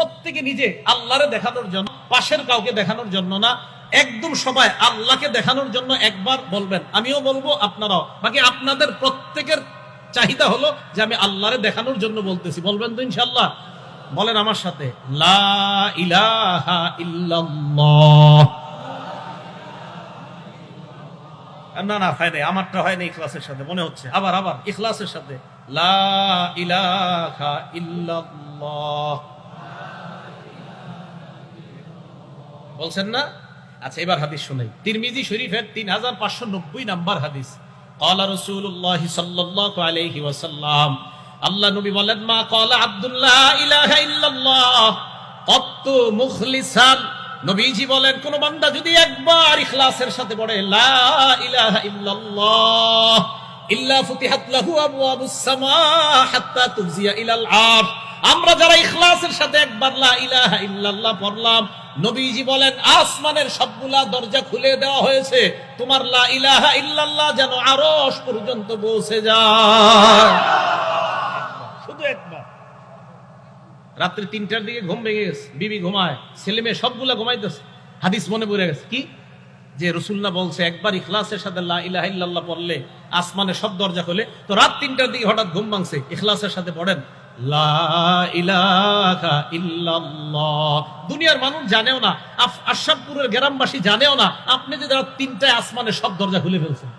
প্রত্যেকে নিজে আল্লাহরে দেখানোর জন্য, পাশের কাউকে দেখানোর জন্য না। একদম সবাই আল্লাহকে দেখানোর জন্য একবার বলবেন। আমিও বলব, আপনারাও। বাকি আপনাদের প্রত্যেকের চাহিদা হলো যে আমি আল্লাহরে দেখানোর জন্য বলতেছি। বলবেন তো ইনশাল্লাহ বলেন আমার সাথে না না, হয় নাই। আমারটা হয় না ইখলাসের সাথে, মনে হচ্ছে। আবার আবার, ইখলাসের সাথে। লা ইলাহা ইল্লাল্লাহ। বলছেন না? আচ্ছা এবার হাদিস শুনেই। তিরমিজি শরীফের তিন হাজার পাঁচশো নব্বই নাম্বার হাদিস। কলা রসুল্লাহ সাল্লাহ আলহি ওয়াসাল্লাম, আল্লাহ নবী বলেন, মা কলা আব্দুল্লাহ, ইলাহা ইল্লাল্লাহ কত মুখলিসান। নবীজি বলেন, কোন বান্দা যদি একবার ইখলাসের সাথে বলে লা ইলাহা ইল্লাল্লাহ, ইল্লা ফুতিহাত লাহু আবওয়াবুস সামা হাত্তা তুজিয়া ইলাল আরশ। আমরা যারা ইখলাসের সাথে একবার লা ইলাহা ইল্লাল্লাহ পড়লাম নবীজি বলেন, আসমানের সবগুলা দরজা খুলে দেওয়া হয়েছে। তোমার লা ইলাহা ইল্লাল্লাহ যেন আরশ পর্যন্ত পৌঁছে যায়। শুধু একবার। রাত্রি তিনটার দিকে ঘুম ভেঙে গেছে, বিবি ঘুমায়, ছেলে মেয়ে সবগুলা ঘুমাইতেছে। হাদিস মনে পড়ে গেছে, কি? যে রসুল্লাহ বলছে, একবার ইখলাসের সাথে ইলাহা ইল্লাল্লাহ পড়লে আসমানে সব দরজা খোলে, তো রাত তিনটার দিকে হঠাৎ ঘুম ভাঙছে, ইখলাসের সাথে পড়েন। দুনিয়ার মানুষ জানেও না গ্রামবাসী জানেও না, আপনি যে রাত তিনটায় আসমানে সব দরজা খুলে ফেলছেন।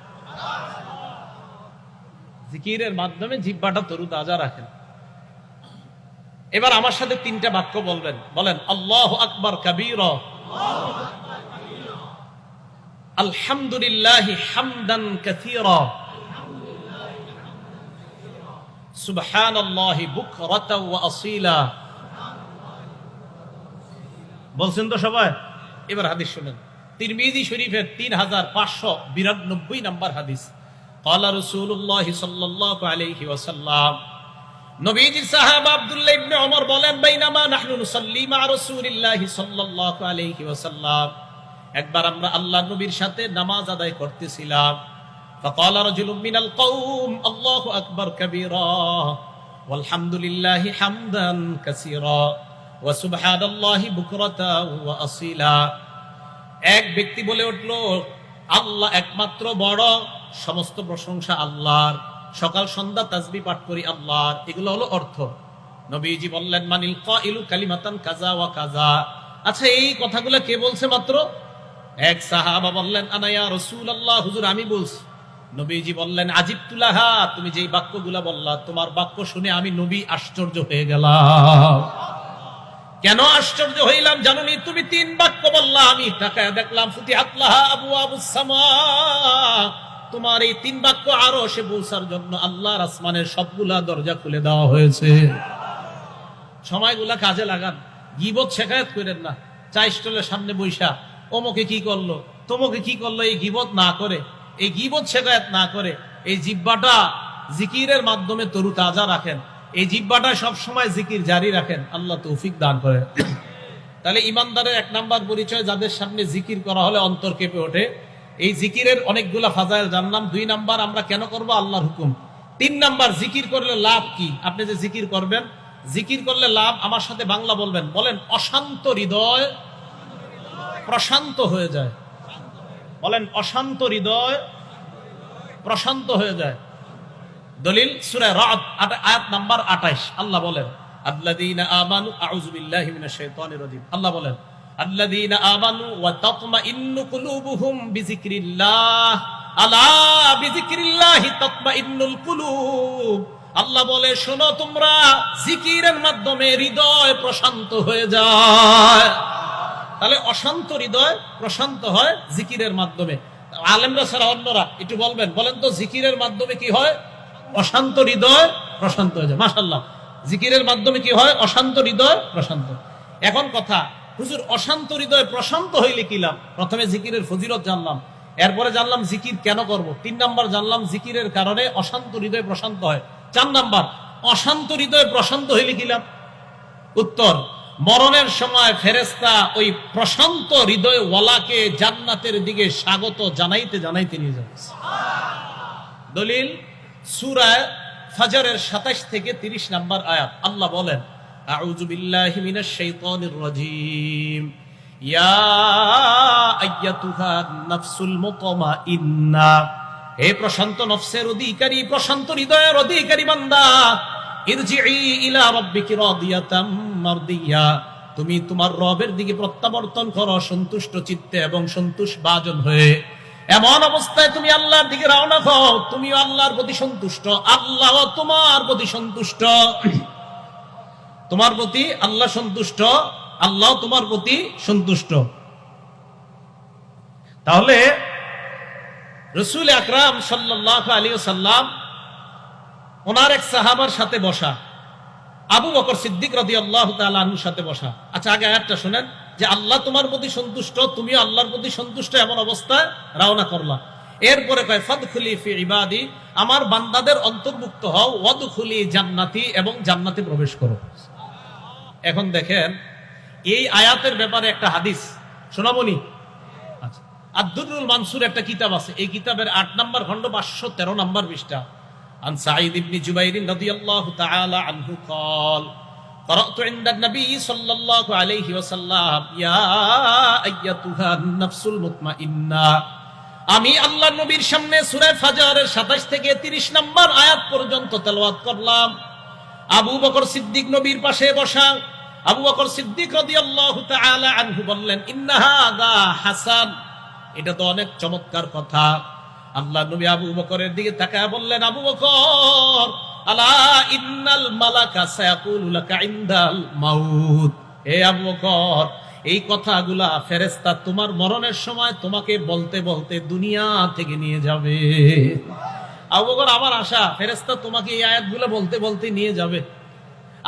জিকিরের মাধ্যমে জিব্বাটা তরু রাখেন। এবার আমার সাথে তিনটা বাক্য বলবেন। বলেন, আল্লাহ আকবর কবির। আলহামদুলিল্লাহ হামদান সুবহানাল্লাহি বুকরাতা ওয়া আসিলা। বলছেন তো সবাই, এবার হাদিস শুনেন। তিরমিজি শরীফের তিন হাজার পাঁচশো বিরানব্বই নম্বর হাদিস। কালা রসুল্লাহ সাল্লাহ আলহি ওসাল্লাম নবীজি আব্দুল্লাহ ইবনে ওমর বলেন নাহনু একবার আমরা আল্লাহ নবীর সাথে নামাজ আদায় করতেছিলাম। فقال رجل من القوم الله اكبر كبيرا والحمد لله حمدا كثيرا وسبحان الله بكرة واصيلا এক ব্যক্তি বলে উঠল আল্লাহ একমাত্র বড় সমস্ত প্রশংসা আল্লাহর সকাল সন্ধ্যা তাজবি পাঠ করি আল্লাহর এগুলো হলো অর্থ নবীজি বললেন মানিল কাইলু কালিমাতান কাজা ওয়া কাজা আচ্ছা এই কথাগুলো কে বলছে মাত্র এক সাহাবা বললেন আনায়া রসুল আল্লাহ হুজুর আমি বলছি নবীজি বললেন আজিব তুলাহা তুমি যেই বাক্যগুলা বললা, তোমার বাক্য শুনে আমি নবী আশ্চর্য হয়ে গেলাম। কেন আশ্চর্য হইলাম জানুনি তুমি তিন বাক্য বললা, আমি তাকায় দেখলাম ফুতি আতলাহা আবু আবু তোমার এই তিন বাক্য আরও সে পৌঁছার জন্য আল্লাহর আসমানের সবগুলা দরজা খুলে দেওয়া হয়েছে। সময়গুলা কাজে লাগান, গিবত শেখায়ত করেন না। চা স্টলের সামনে বৈশা অমুকে কি করল? তোমকে কি করল? এই গিবত না করে এই গিবত শেখায়ত না করে, এই জিব্বাটা জিকিরের মাধ্যমে তরু তাজা রাখেন, এই জিব্বাটা সব সময় জিকির জারি রাখেন, আল্লাহ তৌফিক দান করে। তাহলে ইমানদারের এক নাম্বার পরিচয়, যাদের সামনে জিকির করা হলে অন্তর কেঁপে ওঠে, এই জিকিরের অনেকগুলা ফাজাইল জানলাম দুই নাম্বার, আমরা কেন করব? আল্লাহর হুকুম। তিন নাম্বার, জিকির করলে লাভ কি? আপনি যে জিকির করবেন, জিকির করলে লাভ আমার সাথে বাংলা বলবেন, বলেন, অশান্ত হৃদয় প্রশান্ত হয়ে যায়। বলেন, অশান্ত হৃদয় প্রশান্ত হয়ে যায়। দলিল সূরা আট- আয়াত নাম্বার 28 আল্লাহ বলেন আল্লাহ আল্লাহ বলে, শোনো তোমরা, জিকিরের মাধ্যমে হৃদয় প্রশান্ত হয়ে যায়। তাহলে অশান্ত হৃদয় প্রশান্ত হয় জিকিরের মাধ্যমে। আলেমরা ছাড়া অন্যরা, একটু বলবেন, বলেন তো জিকিরের মাধ্যমে কি হয়? অশান্ত হৃদয় প্রশান্ত হয়ে যায়। মাসাল্লাহ জিকিরের মাধ্যমে কি হয়? অশান্ত হৃদয় প্রশান্ত। এখন কথা, হুজুর, অশান্ত হৃদয় প্রশান্ত হইলে কি লাভ? প্রথমে জিকিরের ফজিলত জানলাম। এরপরে জানলাম জিকির কেন করব? তিন নাম্বার জানলাম জিকিরের কারণে অশান্ত হৃদয় প্রশান্ত হয়। চার নাম্বার, অশান্ত হৃদয় প্রশান্ত হইলে কি লাভ? উত্তর মরণের সময় ফেরেস্তা ওই প্রশান্ত হৃদয় ওয়ালাকে জান্নাতের দিকে স্বাগত জানাইতে জানাইতে নিয়ে যাবে দলিল, সুরায় ফাজরের সাতাশ থেকে তিরিশ নাম্বার আয়াত। আল্লাহ বলেন, আউযু বিল্লাহি মিনাশ শাইতানির রাজীম। ইয়া আইয়াতুহা নাফসুল মুতমাইন্না। হে প্রশান্ত নফসের অধিকারী, প্রশান্ত হৃদয়ের অধিকারী বান্দা তুমি তোমার রবের দিকে প্রত্যাবর্তন করো, সন্তুষ্ট চিত্তে এবং সন্তুষ্ট বাজন হয়ে। এমন অবস্থায় তুমি আল্লাহর দিকে রওনা হও তুমি আল্লাহর প্রতি সন্তুষ্ট আল্লাহ তোমার প্রতি সন্তুষ্ট। তোমার প্রতি আল্লাহ সন্তুষ্ট, আল্লাহ তোমার প্রতি সন্তুষ্ট। তাহলে রসুল আকরাম সাল্লাহ আলী সাল্লাম ওনার এক সাহাবার সাথে বসা। আবু বকর সিদ্দিক রদি আল্লাহ তালুর সাথে বসা। আচ্ছা আগে আয়াতটা শোনেন। যে আল্লাহ তোমার প্রতি সন্তুষ্ট, তুমি আল্লাহর প্রতি সন্তুষ্ট এমন অবস্থায় রওনা করলা। এরপরে কয় ফদ খুলি ফি ইবাদি, আমার বান্দাদের অন্তর্ভুক্ত হও ওয়াদ খুলি জান্নাতি এবং জান্নাতে প্রবেশ করো। এখন দেখেন, এই আয়াতের ব্যাপারে একটা হাদিস। শোনাবনি? আচ্ছা। আব্দুরুল মানসুর একটা কিতাব আছে। এই কিতাবের আট নম্বর খন্ড পাঁচশো তেরো নম্বর পৃষ্ঠা। عن سعيد بن جبير رضي الله تعالى عنه قال قرأت عند النبي صلى الله عليه وسلم يا أيتها النفس المطمئنة আমি আল্লাহ নবীর সামনে সুরে ফাজারের সাতাশ থেকে তিরিশ নম্বর আয়াত পর্যন্ত তেলাওয়াত করলাম আবু বকর সিদ্দিক নবীর পাশে বসা আবু বকর সিদ্দিক রাদিয়াল্লাহু তাআলা আনহু বললেন ইন্নাহা হাসান এটা তো অনেক চমৎকার কথা আল্লাহ নবী আবু বকরের দিকে তাকায় বললেন, আবু বকর, আলা ইন্নাল মাউত। হে আবু বকর, এই কথাগুলা ফেরেশতা তোমার মরণের সময় তোমাকে বলতে বলতে দুনিয়া থেকে নিয়ে যাবে। আবু বকর, আমার আশা, ফেরেশতা তোমাকে এই আয়াতগুলো বলতে বলতে নিয়ে যাবে।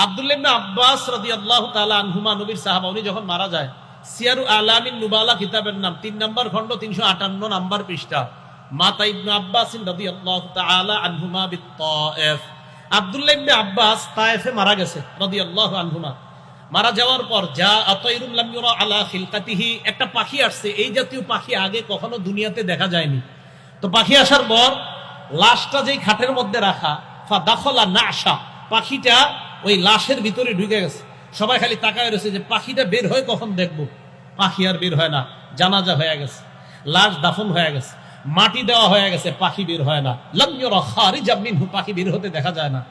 আব্দুল্লাহ আব্বাস রাদিয়াল্লাহু তাআলা আনহুমা, নবীর সাহাবা, উনি যখন মারা যায়, সিয়ারু আলামিন নুবালা কিতাবের নাম, তিন নম্বর খণ্ড তিনশো আটান্ন নাম্বার পৃষ্ঠা। মাতা ইবনে আব্বাস রাদিয়াল্লাহু তাআলা আনহুমা বিত্তায়েফ। আব্দুল্লাহ ইবনে আব্বাস তায়েফে মারা গেছে রাদিয়াল্লাহু আনহুমা। মারা যাওয়ার পর, যা আতাইরুম লাম ইউরা আলা খিলকাতিহি একটা পাখি আসছে। এই জাতীয় পাখি আগে কখনো দুনিয়াতে দেখা যায়নি। তো পাখি আসার পর, লাশটা যেই খাটের মধ্যে রাখা ফা দাখলা আসা পাখিটা ওই লাশের ভিতরে ঢুকে গেছে। সবাই খালি তাকায় রয়েছে যে পাখিটা বের হয় কখন দেখব? পাখি আর বের হয় না, জানাজা হয়ে গেছে। লাশ দাফন হয়ে গেছে। মাটি দেওয়া হয়ে গেছে পাখি বের হয় না। লম্বিয়র খারিজ মিনহু পাখি বের হতে দেখা যায় না।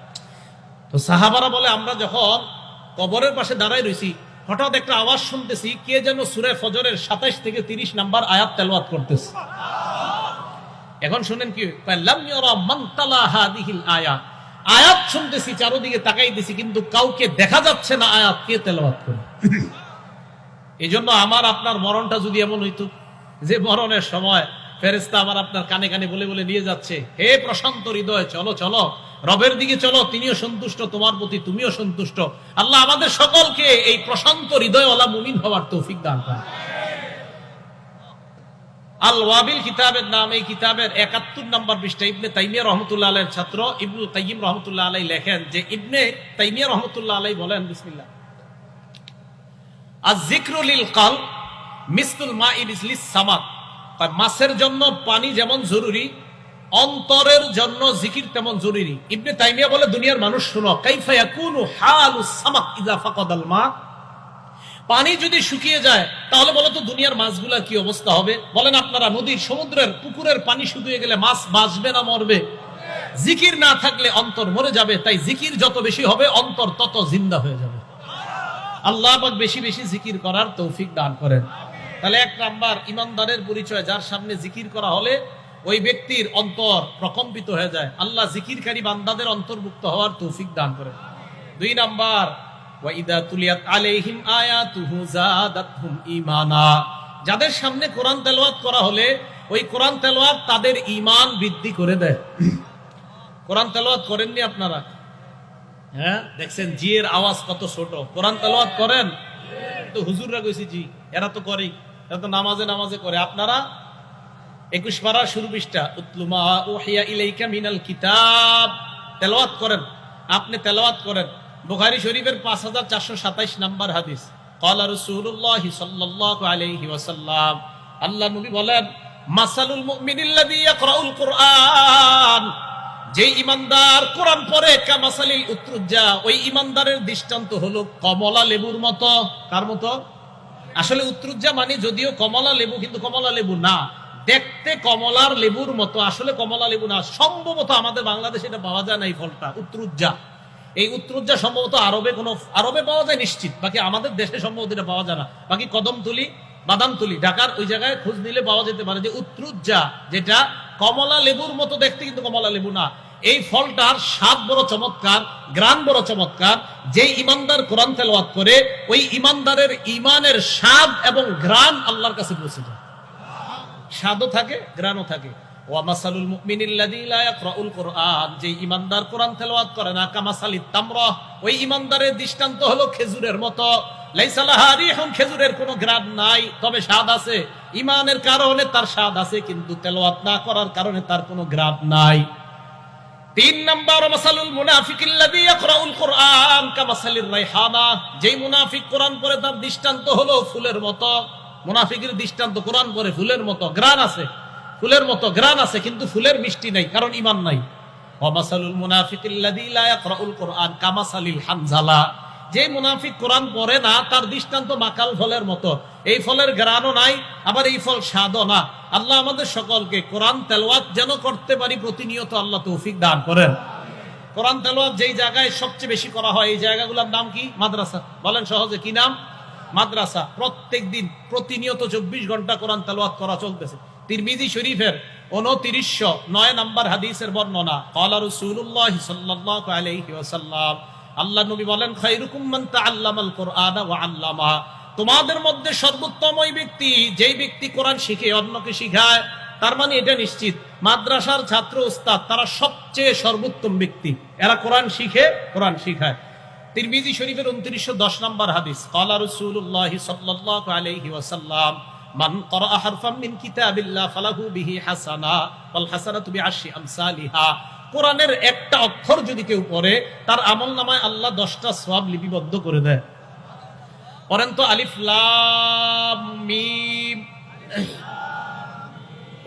তো সাহাবারা বলে আমরা যখন কবরের পাশে দাঁড়াই রয়েছি হঠাৎ একটা আওয়াজ শুনতেছি কে যেন সুরে ফজরের সাতাইশ থেকে তিরিশ নাম্বার আয়াত তেলওয়াত করতেছে। এখন শুনেন কি আয়াত আয়াত শুনতেছি চারোদিকে তাকাই দিছি কিন্তু কাউকে দেখা যাচ্ছে না আয়াত কে তেলাওয়াত করে। এই জন্য আমার আপনার মরণটা যদি এমন হইতো যে মরণের সময় ফেরেস্তা আমার আপনার কানে কানে বলে বলে নিয়ে যাচ্ছে। হে প্রশান্ত হৃদয়, চলো চলো। রবের দিকে চলো, তিনিও সন্তুষ্ট, তোমার প্রতি তুমিও সন্তুষ্ট। আল্লাহ আমাদের সকলকে এই প্রশান্ত হৃদয়ওয়ালা মুমিন হওয়ার তৌফিক দান করে আল ওয়াবিল কিতাবের নাম, এই কিতাবের একাত্তর নম্বর পৃষ্ঠা, ইবনে তাইমিয়া রহমতুল্লাহ আলের ছাত্র ইবনুল কাইয়িম রহমতুল্লাহ আলাই লেখেন যে ইবনে তাইমিয়া রহমতুল্লাহ আলাই বলেন, বিসমিল্লাহ। আজ জিক্রুলিল কাল মিসতুল মা ইলিস সামাক মাছের জন্য পানি যেমন জরুরি, অন্তরের জন্য জিকির তেমন জরুরি। ইবনে তাইমিয়া বলে, দুনিয়ার মানুষ, শুনো মা? পানি যদি শুকিয়ে যায়, তাহলে বলো তো, দুনিয়ার মাছগুলা কি অবস্থা হবে? বলেন আপনারা, নদীর, সমুদ্রের, পুকুরের পানি শুকিয়ে গেলে মাছ বাঁচবে না, মরবে? জিকির না থাকলে অন্তর মরে যাবে, তাই জিকির যত বেশি হবে, অন্তর তত জিন্দা হয়ে যাবে। আল্লাহ বেশি বেশি জিকির করার তৌফিক দান করেন। তাহলে এক নাম্বার ইমানদারের পরিচয়, যার সামনে জিকির করা হলে ওই ব্যক্তির অন্তর প্রকম্পিত হয়ে যায়। আল্লাহ জিকিরকারী বান্দাদের অন্তর্ভুক্ত হওয়ার তৌফিক দান করেন। দুই নাম্বার যাদের সামনে কোরআন তেলাওয়াত করা হলে, ওই কোরআন তেলাওয়াত তাদের ঈমান বৃদ্ধি করে দেয়। কোরআন তেলাওয়াত করেননি আপনারা? হ্যাঁ দেখছেন জি এর আওয়াজ কত ছোট। কোরআন তেলাওয়াত করেন? তো হুজুররা কইছি জি, এরা তো করেই। এরা তো নামাজে নামাজে করে আপনারা একুশ পারা শুরু পৃষ্ঠা উতলুমা ওহিয়া ইলাইকা মিনাল কিতাব। তেলাওয়াত করেন। আপনি তেলাওয়াত করেন। বুখারী শরীফের পাঁচ হাজার চারশো সাতাইশ নাম্বার হাদিস। ওয়াসাল্লাম। আল্লাহ নবী বলেন, মাসালুল মুমিনিল্লাযী ইয়াকরাউল কুরআন। যে ইমানদার কোরআন পরে কামাসালিল ওই ইমানদারের দৃষ্টান্ত হলো কমলা লেবুর মতো। কার মতো? আসলে উত্তরুজ্জা মানে যদিও কমলা লেবু, কিন্তু কমলা লেবু না। দেখতে কমলার লেবুর মতো, আসলে কমলা লেবু না। সম্ভবত আমাদের বাংলাদেশে এটা পাওয়া যায় না এই ফলটা উত্রুজ্জা এই উত্তরুজ্জা সম্ভবত আরবে কোনো, আরবে পাওয়া যায় নিশ্চিত, বাকি আমাদের দেশে সম্ভবত এটা পাওয়া যায় না। বাকি কদমতলি, বাদামতলি, ঢাকার ওই জায়গায় খোঁজ নিলে পাওয়া যেতে পারে যে উত্তরুজ্জা, যেটা কমলা লেবুর মতো দেখতে কিন্তু কমলা লেবু না। এই ফলটার স্বাদ বড় চমৎকার, গ্রান বড় চমৎকার যে ইমানদার কোরআন তেলাওয়াত করে, ওই ইমানদারের ইমানের স্বাদ এবং গ্রান আল্লাহর কাছে পৌঁছে যায়। স্বাদও থাকে গ্রানও থাকে। যে কোরআন করে না ওই ইমানদারের দৃষ্টান্ত হলো খেজুরের মতো। খেজুরের কোনো নাই, তবে স্বাদ আছে। কারণে তার স্বাদ আছে, কিন্তু তেলাওয়াত না করার কারণে তার কোনো গ্রান নাই। তিন নাম্বার মাসালুল মুনাফিকিল্লাযী ইয়াকরাউল কুরআন কামাসালির রাইহানা যেই মুনাফিক কোরআন পড়ে তার দৃষ্টান্ত হলো ফুলের মতো। মুনাফিকের দৃষ্টান্ত কোরআন পড়ে ফুলের মতো। গ্রান আছে। ফুলের মতো গ্রান আছে, কিন্তু ফুলের মিষ্টি নাই, কারণ ইমান নাই। ওয়ামাসালুল মুনাফিকিল্লাযী লা কুরআন কামাসালিল হানজালা। যে মুনাফিক কোরআন পড়ে না, তার দৃষ্টান্ত মাকাল ফলের মতো। এই ফলের গ্রানও নাই, আবার এই ফল স্বাদও না। আল্লাহ আমাদের সকলকে কোরআন তেলাওয়াত যেন করতে পারি প্রতিনিয়ত আল্লাহ তৌফিক দান করেন। কোরআন তেলাওয়াত যেই জায়গায় সবচেয়ে বেশি করা হয়, এই জায়গাগুলোর নাম কি? মাদ্রাসা। বলেন সহজে, কি নাম? মাদ্রাসা। প্রত্যেক দিন প্রতিনিয়ত চব্বিশ ঘণ্টা কোরআন তেলাওয়াত করা চলতেছে। তিরমিজি শরীফের উনত্রিশ নয় নাম্বার হাদিসের বর্ণনা, কলা রসুল্লাহ সাল্লাহ ওয়াসাল্লাম আল্লাহ নবী বলেন কুরআনা ওয়া আল্লামা তোমাদের মধ্যে সর্বোত্তম ওই ব্যক্তি, যেই ব্যক্তি কোরআন শিখে, অন্যকে শিখায়, তার মানে এটা নিশ্চিত, মাদ্রাসার ছাত্র, উস্তাদ, তারা সবচেয়ে সর্বোত্তম ব্যক্তি। এরা কোরআন শিখে, কোরআন শিখায়। তিরমিজি শরীফের উনত্রিশশো দশ নম্বর হাদিস কালা রসুল্লাহ সাল্লাহ আলাইহি ওয়াসাল্লাম, মান হারফাম মিন কিতাবিল্লাহ ফালাহু বিহি হাসানা, ওয়াল হাসানাতু বিআশরি আমসালিহা। কোরআনের একটা অক্ষর যদি কেউ পড়ে, তার আমল নামায় আল্লাহ দশটা সওয়াব লিপিবদ্ধ করে দেয়। পড়েন তো আলিফ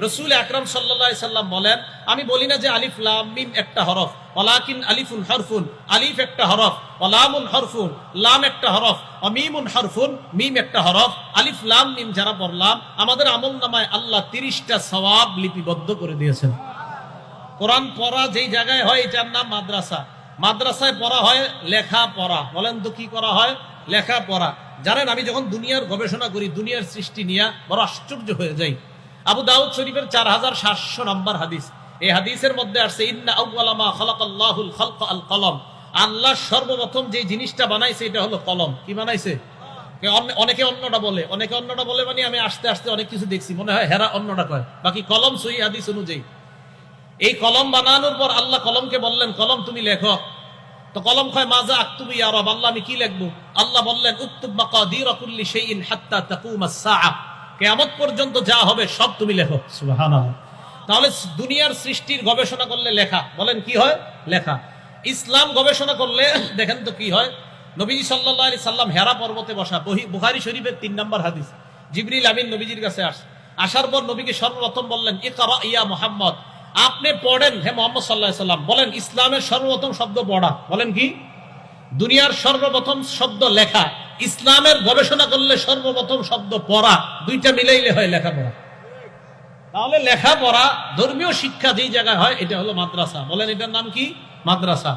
রসুল আকরাম সাল্লাল্লাহু সাল্লাম বলেন, আমি বলি না যে আলিফ, লাম, মিম একটা হরফ, ওয়ালাকিন আলিফুন হরফুন, আলিফ একটা হরফ ওয়ালামুন হরফুন, লাম একটা হরফ অমিমুন হরফুন, মিম একটা হরফ, আলিফ, লাম, মিম যারা পড়লাম, আমাদের আমল নামায় আল্লাহ তিরিশটা সওয়াব লিপিবদ্ধ করে দিয়েছেন। কোরআন পড়া যেই জায়গায় হয়, এটার নাম মাদ্রাসা। মাদ্রাসায় পড়া হয় লেখা পড়া বলেন তো কি করা হয়? লেখা পড়া জানেন, আমি যখন দুনিয়ার গবেষণা করি, দুনিয়ার সৃষ্টি নিয়ে বড় আশ্চর্য হয়ে যাই। আবু দাউদ শরীফের চার হাজার সাতশো নম্বর হাদিস। এই হাদিসের মধ্যে আসছে কলম। আল্লাহ সর্বপ্রথম যে জিনিসটা বানাইছে, এটা হলো কলম। কি বানাইছে? অনেকে অন্যটা বলে। অনেকে অন্যটা বলে মানে আমি আস্তে আস্তে অনেক কিছু দেখছি। মনে হয় হেরা অন্যটা কয়। বাকি কলম সই হাদিস অনুযায়ী। এই কলম বানানোর পর আল্লাহ কলমকে বললেন কলম তুমি লেখো। তো কলম কয় মাজা আক্তুবি ইয়া রব আল্লাহ আমি কি লিখব? আল্লাহ বললেন উক্তুব মাকাদির কুল্লি শাইইন হাত্তা তাকুম আস-সাআ কিয়ামত পর্যন্ত যা হবে সব তুমি লেখো। সুবহানাল্লাহ। তাহলে দুনিয়ার সৃষ্টির গবেষণা করলে লেখা। বলেন কি হয়? লেখা। ইসলাম গবেষণা করলে দেখেন তো কি হয়? নবীজি সাল্লাল্লাহু আলাইহি সাল্লাম হেরা পর্বতে বসা বুখারী শরীফের তিন নম্বর হাদিস। জিবরিল আমিন নবীজির কাছে আস আসার পর নবীকে সর্বপ্রথম বললেন ইকরা ইয়া মুহাম্মদ। আপনি পড়েন, হে মোহাম্মদ সাল্লাহ সাল্লাম, বলেন ইসলামের সর্বপ্রথম শব্দ পড়া, বলেন কি? দুনিয়ার সর্বপ্রথম শব্দ লেখা, ইসলামের গবেষণা করলে সর্বপ্রথম শব্দ পড়া, দুইটা মিলাইলে হয় লেখাপড়া। তাহলে লেখাপড়া ধর্মীয় শিক্ষা যেই জায়গায় হয়, এটা হলো মাদ্রাসা। বলেন এটার নাম কি? মাদ্রাসা।